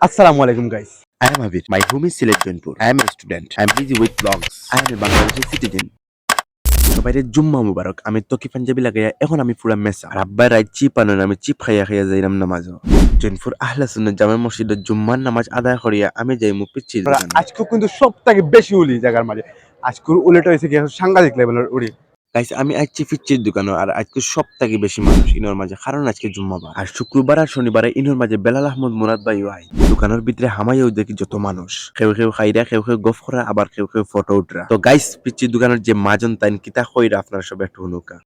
আসসালামু আলাইকুম guys I am Avid. My home is Silet Jaunpur. I am a student. I am busy with vlogs. I am a Bangladeshi citizen. সবাইরে জুম্মা মুবারক আমি তকি পাঞ্জাবি লাগাইয়া এখন আমি পুরা মেসা আর আব্বাই রাত চিপ আনেন আমি চিপ খাইয়া খাইয়া যাইলাম নামাজ জৈনপুর আহলা সুন্নাত জামা মসজিদে জুম্মার নামাজ আদায় করিয়া আমি যাই মু পিচ্ছি আজকে কিন্তু সব থেকে বেশি উলি জায়গার মাঝে আজকের উলিটা হয়েছে কি সাংঘাতিক লেভেলের উড়ি গাইস আমি আজকে ফিচ্ছির দোকানে আর আজকে সব থেকে বেশি মানুষ ইনোর মাঝে কারণ আজকে জুম্মাবার। আর শুক্রবার আর শনিবারে ইনোর মাঝে বেলাল আহমদ মুরাদ ভাই আই দোকানের ভিতরে হামাইও দেখি যত মানুষ। কেউ কেউ খাইরা কেউ কেউ গফ করা আবার কেউ কেউ ফটো উঠরা। তো গাইস পিচ্ছির দোকানের যে মাজন তাইন কিতা কইরা আপনারা সব একটু হুনুকা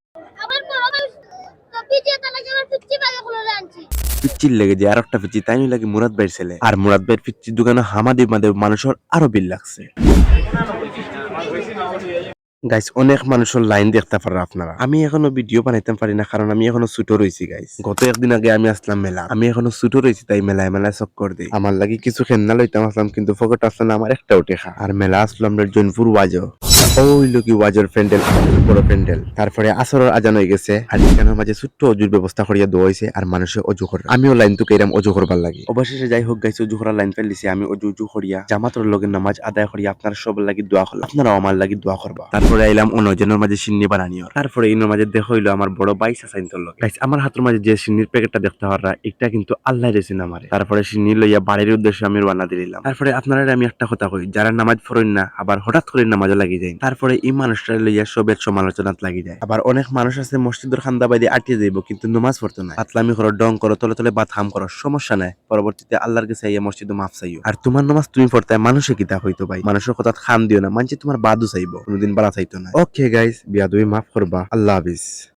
পিচ্ছির লেগে যে আর একটা পিচ্ছি তাই লাগে মুরাদ ভাইয়ের ছেলে। আর মুরাদ ভাইয়ের পিচ্ছির দোকানে হামাদি মাদে মানুষের আরও বিল লাগছে। গাইস অনেক মানুষের লাইন দেখতে পারে আপনারা। আমি এখনও ভিডিও বানাইতে পারি না, কারণ আমি এখনও ছুটো রয়েছি গাইস গত একদিন আগে আমি আসলাম মেলা আমি এখনও ছুটো রয়েছি, তাই মেলায় মেলায় চক্কর দিই। আমার লাগে কিছু খেলনা লইতাম, আসলাম, কিন্তু ফকট আসলাম আমার একটা উঠে খা আর মেলা আসলাম জৈনপুর ওয়াজো ওই লোকি ওয়াজর প্যান্ডেল বড় প্যান্ডেল। তারপরে আসরের আজান হয়ে গেছে মাঝে ছোট্ট অজুর ব্যবস্থা করিয়া দেওয়া হয়েছে আর অজু করে। আমিও লাইন তো কেরাম অজু করবার লাগি। অবশেষে যাই হোক গাইছে, অজু করার লাইন ফেলিছি আমি অজু উজু করিয়া জামাতর লগে নামাজ আদায় করিয়া আপনার সব লাগি দোয়া করলাম। আপনারাও আমার লাগি দোয়া করবা। তারপরে আইলাম অন্যজনের মাঝে সিন্নি বানানিও তারপরে ইনোর মাঝে দেখা আমার বড় বাইশ আসাইন্তর লগে। গাইস আমার হাতের মাঝে যে সিন্নির প্যাকেটটা দেখতে এটা কিন্তু আল্লাহ রেসিন আমারে। তারপরে সিন্নি লইয়া বাড়ির উদ্দেশ্যে আমি রান্না দিলাম। তারপরে আপনারা আমি একটা কথা কই, যারা নামাজ পড়েন না, আবার হঠাৎ করে নামাজও লাগি যায় তারপরে এই মানুষটা লইয়া সবের সমালোচনাত লাগি যায়। আবার অনেক মানুষ আছে মসজিদের খান্দা বাইদে আটিয়ে যাইব, কিন্তু নমাজ পড়তো না আতলামি করো, ডং করো, তলে তলে বাত হাম করো, সমস্যা নাই। পরবর্তীতে আল্লাহর কাছে আইয়া মসজিদ মাফ চাইও। আর তোমার নমাজ তুমি পড়তে মানুষে কিতা হইতো ভাই? মানুষের কথা খাম দিও না মানছি তোমার বাদু চাইব, কোনোদিন বাড়া চাইতো না। ওকে গাইস বিয়া তুমি মাফ করবা, আল্লাহ হাফিজ।